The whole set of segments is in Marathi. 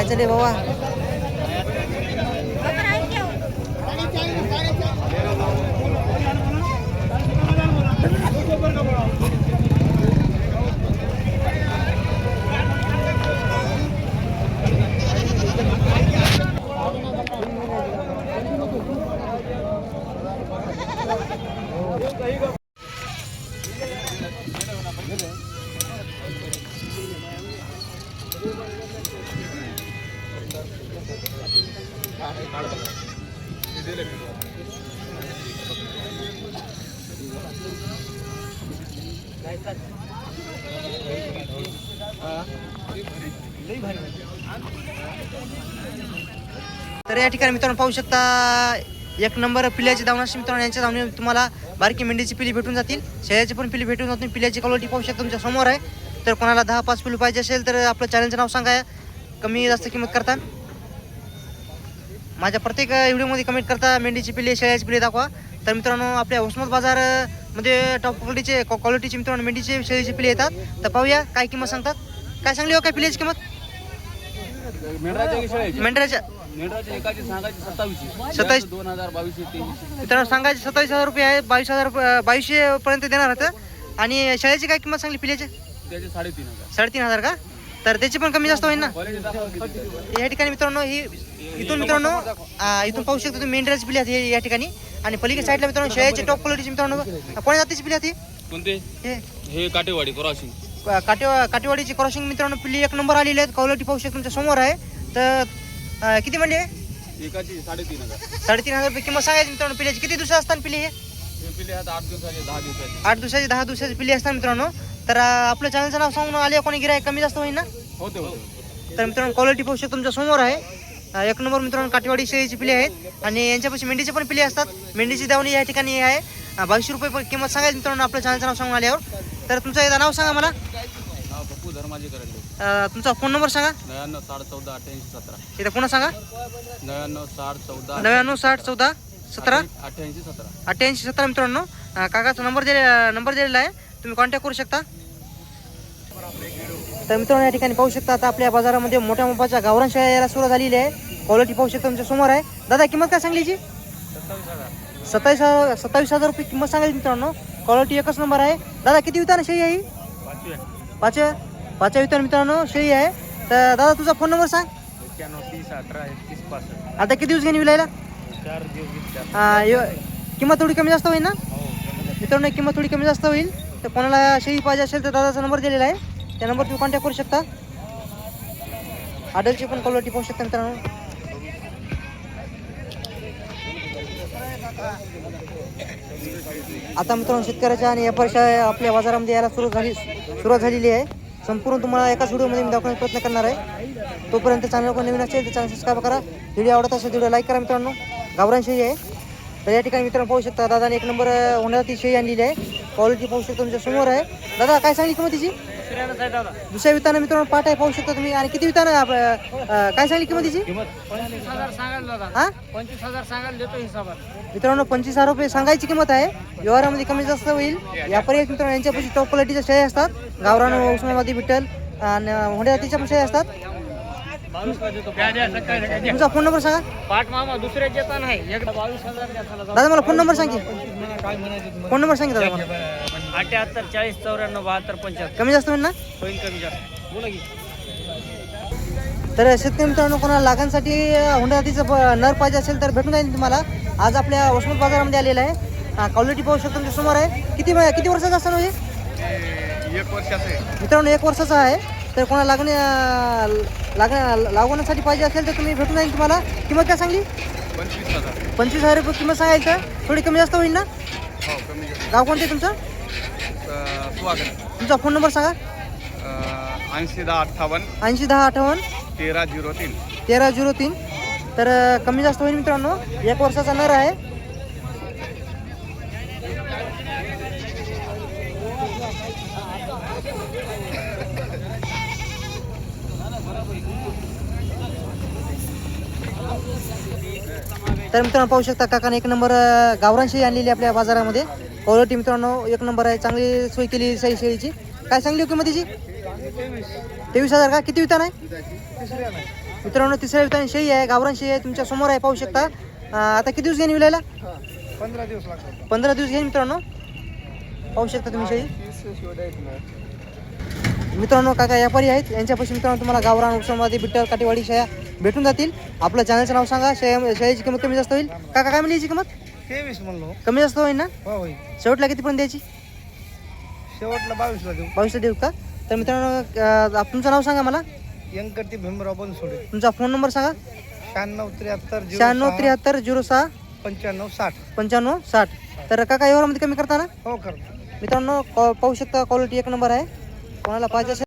काय चालले या ठिकाणी मित्रांनो पाहू शकता एक नंबर पिल्याची धावण असते मित्रांनो यांच्या धावणे तुम्हाला बारकी मेंढीची पिली भेटून जातील. शेळ्याची पण पिली भेटून जातील. पिल्याची क्वालिटी पाहू शकता तुमच्यासमोर आहे. तर कोणाला दहा पाच पिलू पाहिजे असेल तर आपलं चॅनलचं नाव सांगा कमी जास्त किंमत करता. माझ्या प्रत्येक व्हिडिओमध्ये कमेंट करता मेंढीची पिली शेळ्याची पिली दाखवा. तर मित्रांनो आपल्या उस्मत बाजारमध्ये टॉप क्वालिटीचे क्वालिटीचे मित्रांनो मेंढीचे शेळीची पिले येतात. तर पाहूया काय किंमत सांगतात. काय सांगली हो काय पिल्याची किंमत? मेंढराच्या शेळ्याची मेंढराच्या मेंढराची एकाची सांगायची सत्तावीसशे सत्तावीस. दोन हजार बावीसशे तेवीसशे मित्रांनो सांगायचे सत्तावीस हजार रुपये आहे बावीस हजार बावीसशे पर्यंत देणार होतं आणि शेळ्याची काय किंमत सांगली पिल्याची? त्याचे साडेतीन हजार. साडेतीन हजार का? तर त्याची पण कमी जास्त होईल ना? क्वालिटी दाखवा किती या ठिकाणी मित्रांनो ही इथून मित्रांनो आ, इथून पाहू शकता तुम्ही मेंढराची पिली आहे या ठिकाणी. आणि पलीकडे साईडला मित्रांनो शेळ्याची टॉप क्वालिटीची मित्रांनो कोणत्या जातीची पिली आहे कोणते? हे. हे काटेवाडी क्रॉसिंग काटे काटेवाडीची क्रॉसिंग मित्रांनो पिल्ली एक नंबर आलेली आहेत. क्वालिटी पाहू शकता तुमच्यासमोर आहे. तर अ, किती म्हणजे? एकाची साडेतीन हजार. साडेतीन हजार रुपये किंमत सांगायची मित्रांनो पिल्याची किती दिवसात असतात पिली हे? हे पिले आठ दिवसाचे दहा दिवसाचे. आठ दिवसाची दहा दिवसाची पिल्ली असतात मित्रांनो. तर अ, आपलं चॅनलचं नाव सांगून आले कोणी गिराय कमी जास्त होईल ना? होते होते तर मित्रांनो क्वालिटी पाहू शकता तुमच्यासमोर आहे. अ, एक नंबर मित्रांनो काटेवाडी शेळीची पिली आहेत. आणि यांच्यापाशी मेंढीचे पण पिली असतात. मेंढीची दावणी या ठिकाणी आहे. अ, बावीसशे रुपये पण किंमत सांगायची मित्रांनो आपल्या चॅनलचं नाव सांगून आल्यावर. तर तुमचं एकदा नाव सांगा मला. पप्पू धर्माजी अ, तुमचा फोन नंबर सांगा. नव्याण्णव साठ चौदा अठ्ठ्याऐंशी सतरा. इथं पुन्हा सांगा. नव्याण्णव साठ चौदा नव्याण्णव साठ चौदा सतरा. अठ्ठ्याऐंशी सतरा. अठ्ठ्याऐंशी सतरा मित्रांनो. अ, काकाचा नंबर दिले नंबर दिलेला आहे. तुम्ही कॉन्टॅक्ट करू शकता. तर मित्रांनो या ठिकाणी पाहू शकता आता आपल्या बाजारामध्ये मोठ्या मोठ्याच्या गावरान शेळ्या यायला सुरुवात झालेली आहे. क्वालिटी पाहू शकता तुमच्यासमोर आहे. दादा किंमत काय सांगली याची सत्तावीस हजार. सत्तावीस हजार रुपये किंमत सांगायची मित्रांनो. क्वालिटी एकच नंबर आहे. दादा किती विताना शेळी आहे ही? पाचव्या. पाचव्या विताना मित्रांनो शेळी आहे. तर दादा तुझा फोन नंबर सांग. एक्क्याण्णव तीस अठरा एकतीस पासष्ट. आता किती दिवस घेऊन विलायला चार दिवस हा, यो- किंमत थोडी कमी जास्त होईल ना? मित्रांनो किंमत थोडी कमी जास्त होईल. तर कोणाला शेळी पाहिजे असेल तर दादाचा नंबर दिलेला आहे. त्या नंबर तुम्ही कॉन्टॅक्ट करू शकता. आडलची पण क्वालिटी पाहू शकता मित्रांनो. आता मित्रांनो शेतकऱ्याच्या आणि व्यापाऱ्याच्या आपल्या बाजारामध्ये यायला सुरू झाली सुरुवात झालेली आहे. संपूर्ण तुम्हाला एकाच व्हिडिओमध्ये मी दाखवण्याचा प्रयत्न करणार आहे. तोपर्यंत चॅनल कोण नवीन असेल तर चॅनल सबस्क्राईब करा. व्हिडिओ आवडत असेल व्हिडिओ लाईक करा मित्रांनो. गावरांशी आहे. तर या ठिकाणी मित्रांनो पाहू शकता दादाने एक नंबर होण्याची शेळी आणलेली आहे. क्वालिटी पाहू शकता तुमच्यासमोर आहे. दादा काय सांगितलं किंमत तिची? दुसऱ्या विताना मित्रांनो पाठ आहे पाहू शकता तुम्ही. आणि किती विताना काय सांगली किंमत तिची? पंचवीस हजार हा? पंचवीस सांगाल देतो हिसाबात. मित्रांनो पंचवीस हजार रुपये सांगायची किंमत आहे. व्यवहारामध्ये कमी जास्त होईल. व्यापारी आहेत मित्रांनो यांच्यापाशी टॉप क्वालिटीच्या शेळ्या असतात. गावरान उस्मानाबादी विठ्ठल आणि होंड्या जातीच्या पण शेळ्या असतात. तुमचा फोन नंबर सांगा. पाठ मामा दुसऱ्या जेता नाही. एकदा बावीस हजार द्या दादा मला फोन नंबर सांगे. फोन नंबर सांगितलं दादा मला. अठ्याहत्तर चाळीस चौऱ्याण्णव बहात्तर पंच्याहत्तर. कमी जास्त होईल ना? होईल कमी जास्त. बोला की. तर शेतकरी मित्रांनो कोणाला लागांसाठी होंडा जातीचं प- नर पाहिजे असेल तर भेटून जाईल तुम्हाला. आज आपल्या वसमत बाजारामध्ये आलेला आहे. क्वालिटी पाहू शकतो तुमच्यासमोर आहे. किती किती वर्षाचा असतं म्हणजे? एक वर्षाचं. आहे मित्रांनो एक वर्षाचा आहे. तर कोणाला लागणे लाग लागवण्यासाठी पाहिजे असेल तर तुम्ही भेटून जाईल तुम्हाला. किंमत काय सांगली? पंचवीस हजार. पंचवीस हजार रुपये किंमत सांगायची. थोडी कमी जास्त होईल ना? हो कमी गाव कोणते तुमचं? स्वागत. तुमचा फोन नंबर सांगा. ऐंशी दहा अठ्ठावन्न. ऐंशी दहा अठ्ठावन्न. तेरा झिरो तीन. तेरा झिरो तीन. तर कमी जास्त होईल मित्रांनो. एक वर्षाचा नर आहे. तर मित्रांनो पाहू शकता काकाने एक नंबर शेळी आणलेली आपल्या बाजारामध्ये. क्वालिटी मित्रांनो एक नंबर आहे. चांगली सोय केली साई शेळीची. काय सांगली हो किंमत तिची? तेवीस हजार का? किती वितान आहे? मित्रांनो तिसऱ्या विताने शेळी आहे गावरान शेळी आहे. तुमच्यासमोर आहे पाहू शकता. आता किती दिवस घेईन विलायला? पंधरा दिवस पंधरा दिवस घेईन मित्रांनो. पाहू शकता तुम्ही शेळी. मित्रांनो काका व्यापारी आहेत. यांच्यापाशी मित्रांनो तुम्हाला गावरान उपसंवादी बिट्टल काटेवाडी शेळ्या भेटून जातील. आपलं चॅनलचं नाव सांगा. शेळ्या शेळीची किंमत कमी जास्त होईल. काका काय म्हणली याची किंमत? तेवीस म्हणलो. कमी जास्त होईल ना? हो होईल. शेवटला कितीपर्यंत द्यायची? शेवटला बावीसला देऊ. बावीसला देऊ का? तर मित्रांनो अं, आप- तुमचं नाव सांगा मला. यंकरती भीमराव बनसोडे. तुमचा फोन नंबर सांगा. शहाण्णव त्र्याहत्तर शहाण्णव त्र्याहत्तर झिरो सहा पंच्याण्णव साठ. पंच्याण्णव साठ. तर काका व्यवहारामध्ये कमी करता ना हो करतो. मित्रांनो कॉ- पाहू शकता क्वालिटी एक नंबर आहे. कोणाला पाहिजे असेल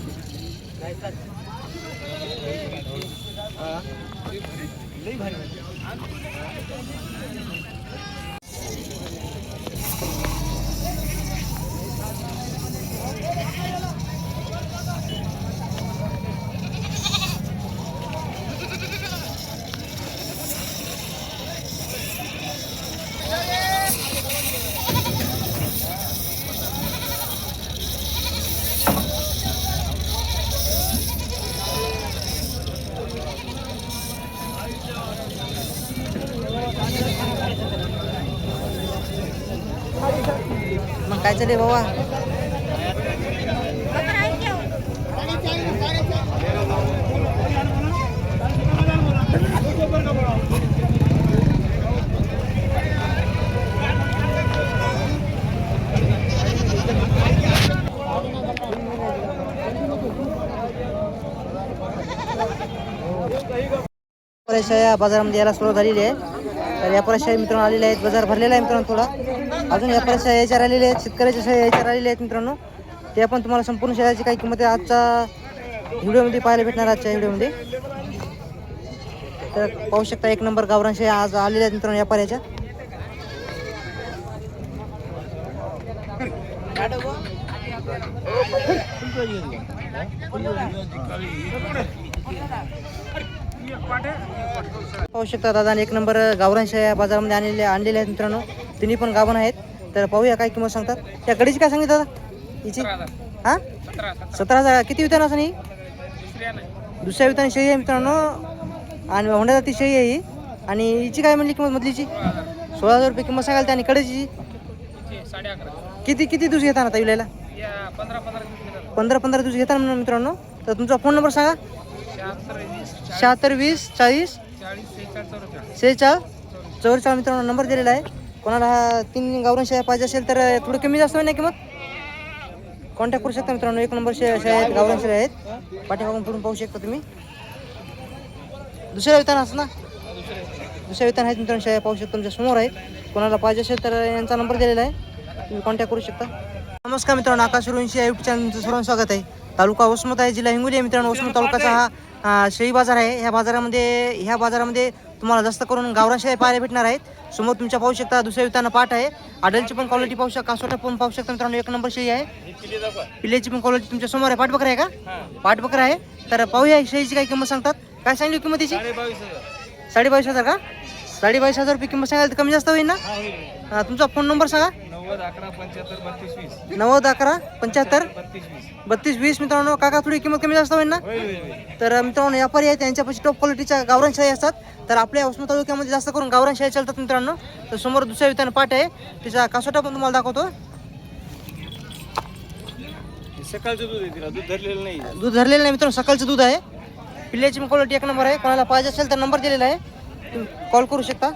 मग काय चालले बाबा बऱ्याचशा या बाजारामध्ये यायला सुरुवात झालेली आहे तर या मित्रांनो आलेले आहेत. बाजार भरलेला आहे मित्रांनो थोडा. अजून या बऱ्याचशा यायच्या आलेले आहेत. शेतकऱ्याच्या यायच्या आलेले आहेत मित्रांनो. ते आपण तुम्हाला संपूर्ण शहराची काही किंमत आहे आजचा व्हिडिओमध्ये पाहायला भेटणार आजच्या व्हिडिओमध्ये. तर पाहू शकता एक नंबर गावरांशी आज आलेल्या आहेत मित्रांनो व्यापाऱ्याच्या पाहू शकता दादा एक नंबर गावरान शेळ्या बाजारामध्ये आणलेले आणलेले आहेत मित्रांनो. तिन्ही पण गावण आहेत. तर पाहूया काय किंमत सांगतात. त्या कडीची काय सांगितलं दादा? हिची? हां? सतरा हजार. किती वितान असं नाही? दुसऱ्या वितान शेळी आहे मित्रांनो. आणि होंडा जाती शेळी आहे ही. आणि हिची काय म्हणली किंमत मधलीची? सोळा हजार. रुपये किंमत सांगाल आणि कडेची? किती किती दिवस घेता आता विलायला? या पंधरा पंधरा दिवस घेता ना मित्रांनो? तर तुमचा फोन नंबर सांगा. शहात्तर वीस चाळीस? चाळीस सेहेचाळीस चौवेचाळ मित्रांनो नंबर दिलेला आहे. कोणाला हा तीन गावरान शेळ्या पाहिजे असेल तर थोडं कमी जास्त होईल ना किंमत? कॉन्टॅक्ट करू शकता मित्रांनो एक नंबर शेळ्या शेळ्या आहेत गावरान शेळ्या आहेत. पाठीमागून पुढून पाहू शकता तुम्ही. दुसऱ्या वितान असं ना? दुसऱ्या वितान आहेत मित्रांनो शेळ्या पाहू शकता तुमच्यासमोर आहेत कोणाला पाहिजे असेल तर यांचा नंबर दिलेला आहे. तुम्ही कॉन्टॅक्ट करू शकता. नमस्कार मित्रांनो आकाश रुंशी युट्यूब चॅनलचं सर्वांचं स्वागत आहे. तालुका वसमत आहे जिल्हा हिंगोली आहे मित्रांनो. वसमत तालुक्याचा हा शेळी बाजार आहे. ह्या बाजारामध्ये ह्या बाजारामध्ये तुम्हाला जास्त करून गावरान शेळ्या पाहायला भेटणार आहेत. समोर तुमच्या पाहू शकता दुसऱ्या विताना पाठ आहे. आडलची पण क्वालिटी पाहू शकता कासोटा पण पाहू शकता मित्रांनो. एक नंबर शेळी आहे. पिल्ल्याची पण क्वालिटी तुमच्यासमोर आहे. पाठबकर आहे का? पाठबकर आहे. तर पाहूया शेळीची काय किंमत सांगतात. काय सांगली किंमत तिची साडे बावीस हजार का? साडे बावीस हजार रुपये किंमत सांगाल तर कमी जास्त होईल ना? तुमचा फोन नंबर सांगा. नव्वद अकरा पंच्याहत्तर बत्तीस वीस. नव्वद अकरा पंच्याहत्तर? बत्तीस वीस. बत्तीस वीस मित्रांनो काका थोडी किंमत कमी जास्त होईल ना? तर मित्रांनो व्यापारी आहेत त्यांच्यापाशी टॉप क्वालिटीच्या गावरान शाही असतात. तर आपल्या उस्मा तालुक्यामध्ये जास्त करून गावरान शाही चालतात मित्रांनो. तर समोर दुसऱ्या विताने पाठ आहे. त्याचा कासोटा पण तुम्हाला दाखवतो. सकाळचं दूध आहे तिला दूध धरलेलं नाही दूध धरलेलं नाही मित्रांनो सकाळचं दूध आहे. पिल्ल्याची क्वालिटी एक नंबर आहे. कोणाला पाहिजे असेल तर नंबर दिलेला आहे. तुम्ही कॉल करू शकता.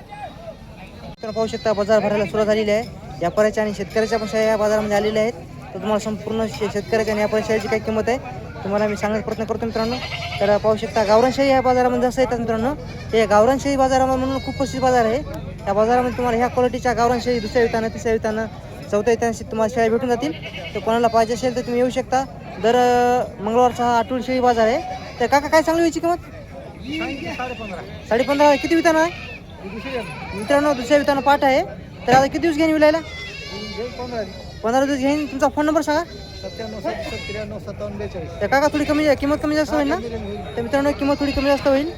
तर पाहू शकता बाजार भरायला सुरुवात झालेली आहे. व्यापाऱ्याच्या आणि शेतकऱ्याच्या पण शाळा या बाजारामध्ये आलेल्या आहेत. तर तुम्हाला संपूर्ण शे शेतकऱ्याच्या आणि व्यापारी शाळेची काय किंमत आहे तुम्हाला मी सांगण्याचा प्रयत्न करतो मित्रांनो. तर पाहू शकता गावरानशाही या बाजारामध्ये जसं येतात मित्रांनो हे गावरानशाही बाजारामध्ये म्हणून खूप प्रसिद्ध बाजार आहे. या बाजारामध्ये तुम्हाला ह्या क्वालिटीच्या गावरानशाही दुसऱ्या वितानं तिसऱ्या वितानं चौथ्या वितानं तुम्हाला शाळा भेटून जातील. तर कोणाला पाहिजे असेल तर तुम्ही येऊ शकता. दर मंगळवारचा हा आठवडी शेळी बाजार आहे. तर काका काय चांगली व्हायची किंमत? साडे पंधरा साडे पंधरा किती वितानं आहे? मित्रांनो दुसऱ्या वितानं पाठ आहे. तर आता किती दिवस घेईन विलायला? पंधरा दिवस घेईन. तुमचा फोन नंबर सांगा. सत्त्याण्णव सत्तावन्न बेचाळीस तर काका थोडी कमी किंमत कमी जास्त होईल ना? तर मित्रांनो किंमत थोडी कमी जास्त होईल.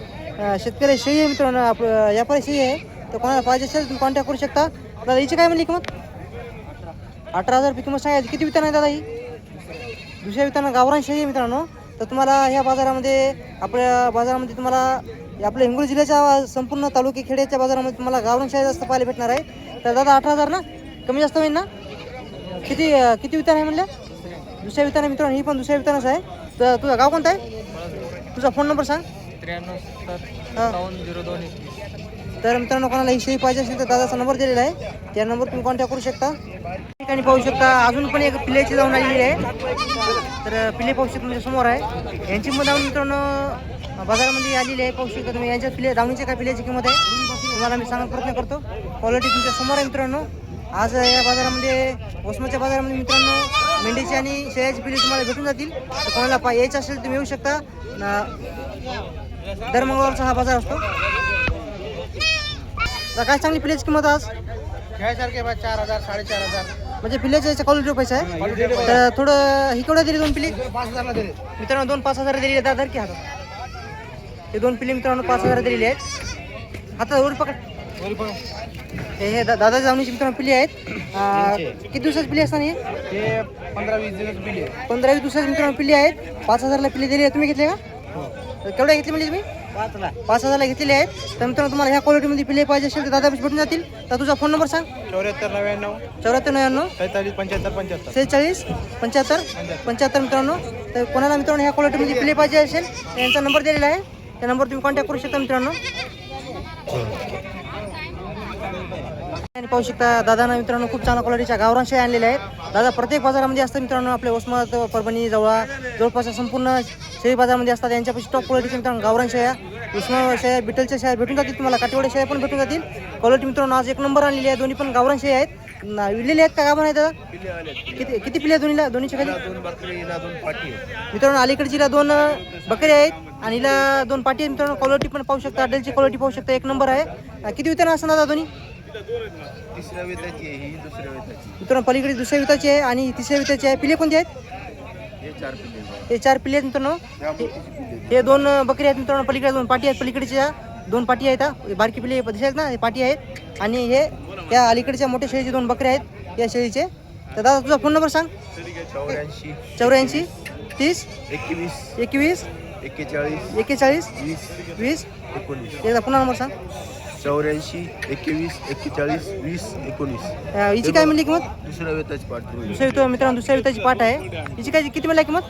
शेतकरी शेही आहे मित्रांनो आपलं व्यापारी शेही आहे. तर कोणाला पाहिजे असेल तुम्ही कॉन्टॅक्ट करू शकता. दादा हिची काय म्हणली किंमत? अठरा हजार रुपये किंमत सांगायची किती वितान आहे दादा ही? दुसऱ्या वितरण गावरान शेही आहे मित्रांनो. तर तुम्हाला ह्या बाजारामध्ये आपल्या बाजारामध्ये तुम्हाला आपल्या हिंगोली जिल्ह्याच्या संपूर्ण तालुके खेड्याच्या बाजारामध्ये तुम्हाला गावरान शेळी जास्त पाहायला भेटणार आहे. तर दादा अठरा हजार ना? कमी जास्त होईल ना? किती किती वितान आहे म्हणलं? दुसऱ्या वितान आहे मित्रांनो ही पण दुसऱ्या वितानच आहे. तर तुझं गाव कोणतं आहे? तुझा फोन नंबर सांग. तर मित्रांनो कोणाला ही शेळी पाहिजे असेल तर दादाचा नंबर दिलेला आहे. त्या नंबर तुम्ही कॉन्टॅक्ट करू शकता. ठिकाणी पाहू शकता. अजून पण एक पिल्याची जाऊन आलेली आहे. तर पिले पाहू तुमच्यासमोर आहे. यांची मग मित्रांनो बाजारामध्ये आलेली आहे पाहू शकता तुम्ही यांच्या पिले दावणीच्या काय पिल्याची किंमत आहे तुम्हाला मी सांगा प्रयत्न करतो. क्वालिटी तुमच्यासमोर आहे मित्रांनो. आज या बाजारामध्ये ओसमाच्या बाजारामध्ये मित्रांनो मेंढीची आणि शेळ्याची पिले तुम्हाला भेटून जातील. तर कोणाला पा यायचं असेल तुम्ही येऊ शकता. दर मंगळवारचा हा बाजार असतो. तर काय चांगली पिल्याची किंमत आज? घ्यायसारखे बा चार हजार साडेचार हजार. म्हणजे पिल्याच्या क्वालिटी पैसा आहे. तर थोडं ही केवढं दिली दोन पिली. पाच हजारला दिले. मित्रांनो दोन पाच हजार दिलेली आहेत दादर की हातात? हे दोन पिली मित्रांनो पाच हजार दिलेली आहेत. हातात वर पकड. हे हे दादा जावणीची मित्रांनो पिली आहेत. किती दिवसाची पिली असताना हे? पंधरा वीस दिवस दिले पंधरा वीस दिवसाची मित्रांनो पिली आहेत. पाच हजारला पिली दिली आहे. तुम्ही घेतली का? तर केवढ्या घेतली म्हणजे तुम्ही? पाचला. पाच हजारला घेतलेली आहेत. तर मित्रांनो तुम्हाला ह्या क्वालिटीमध्ये पिले पाहिजे असेल तर दादा भेटून जातील. तर तुझा फोन नंबर सांग. चौऱ्याहत्तर नव्याण्णव. चौऱ्याहत्तर नव्याण्णव. सैतालीस पंच्याहत्तर पंच्याहत्तर. सेहेचाळीस पंच्याहत्तर पंच्याहत्तर. मित्रांनो. तर कोणाला मित्रांनो ह्या क्वालिटीमध्ये प्ले पाहिजे असेल यांचा नंबर दिलेला आहे. त्या नंबर तुम्ही कॉन्टॅक्ट करू शकता मित्रांनो. आणि पाहू शकता दादानं मित्रांनो खूप चांगल्या क्वालिटीच्या गावरान शेळ्या आणलेल्या आहेत. दादा प्रत्येक बाजारामध्ये असतात मित्रांनो आपले उस्मात परभणी जवळा जवळपास संपूर्ण शेळी बाजारामध्ये असतात. यांच्यापाशी टॉप क्वालिटीच्या मित्रांनो गावरान शेळ्या उस्मा शेळ्या बिटलच्या शेळ्या भेटून जातील तुम्हाला काटेवाडी शेळ्या पण भेटून जातील. क्वालिटी मित्रांनो आज एक नंबर आणलेली आहे. दोन्ही पण गावरान शेळ्या आहेत. विलेले आहेत का गाभण आहेत दादा? किती किती पिले दोन्हीला दोन्हीच्या खाली? मित्रांनो अलीकडचीला दोन बकरी आहेत आणि हिला दोन पाटी आहेत मित्रांनो. क्वालिटी पण पाहू शकता डेलची क्वालिटी पाहू शकता एक नंबर आहे. किती विताना असं दादा दोन्ही? तिसऱ्या वेताची आहे ही दुसऱ्या वेताची मित्रांनो पलीकडे दुसऱ्या विताची आहे आणि तिसऱ्या विताची आहे. पिले कोणते आहेत? हे चार पिल्ले हे चार पिले आहेत मित्रांनो. हे दोन बकरी आहेत मित्रांनो. पलीकडे दोन पाटी आहेत पलीकडच्या दोन पाटी आहेत हा. हे बारकी पिले दिसत आहेत ना? हे पाटी आहेत. आणि हे या अलीकडच्या मोठ्या शेळीचे दोन बकरे आहेत या शेळीचे. तर दादा तुझा फोन नंबर सांग. चौऱ्याऐंशी. चौऱ्याऐंशी. तीस. एकवीस. एकवीस. एक्केचाळीस. एक्केचाळीस. वीस. वीस. एकोणीस. पुन्हा नंबर सांग. चौऱ्याऐंशी एकवीस एक्केचाळीस वीस एकोणीस. हिची काय म्हणली किंमत? दुसऱ्या वेताची पाठ दुसऱ्या वित्त मित्रांनो दुसऱ्या वित्ताची पाठ आहे. हिची काय किती म्हणली किंमत?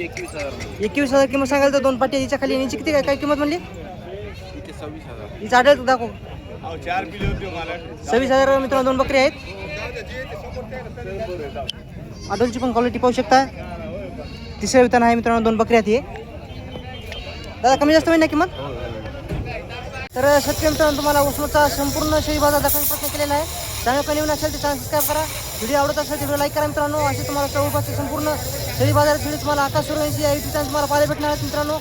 एकवीस हजार एकवीस हजार किंमत सांगायला तर दोन पाटी आहे. हिच्या खाली आणि हिची किती काय काय किंमत म्हणली? सव्वीस हजार. हिचा आढळ दाखव. चार किलो सव्वीस हजार मित्रांनो दोन बकरी आहेत. आडोलची पण क्वालिटी पाहू शकता. तिसऱ्या वितान आहे मित्रांनो दोन बकरी आहेत हे. दादा कमी जास्त होईल ना किंमत? तर शेतकरी मित्रांनो तुम्हाला उष्णचा संपूर्ण शेळी बाजार दाखवण्याचा प्रयत्न केलेला आहे. चॅनल काही असेल तर चॅनल सबस्क्राईब करा. व्हिडिओ आवडत असेल तर व्हिडिओ लाईक करा मित्रांनो. असे तुम्हाला जवळपासचे संपूर्ण शेळी बाजार व्हिडिओ तुम्हाला आकाश सुरवांची या युट्यूब चॅनल तुम्हाला पाहायला भेटणार आहेत मित्रांनो.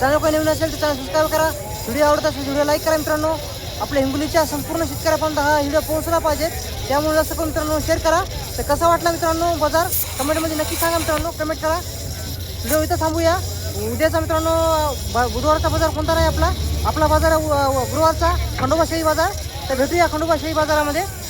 चॅनल काही नवीन असेल तर चॅनल सबस्क्राईब करा. व्हिडिओ आवडत असेल व्हिडिओ लाईक करा मित्रांनो. आपल्या हिंगोलीच्या संपूर्ण शेतकऱ्यापर्यंत हा व्हिडिओ पोहोचला पाहिजे. त्यामुळे जास्त करून मित्रांनो शेअर करा. तर कसा वाटला मित्रांनो बाजार? कमेंटमध्ये नक्की सांगा मित्रांनो. कमेंट करा. व्हिडिओ इथं थांबूया. उद्याचा मित्रांनो बुधवारचा बाजार कोणता नाही आपला? आपला बाजार गृहाचा उ- गुरुवारचा बाजार. तर भेटूया खंडोबाशाही बाजारामध्ये.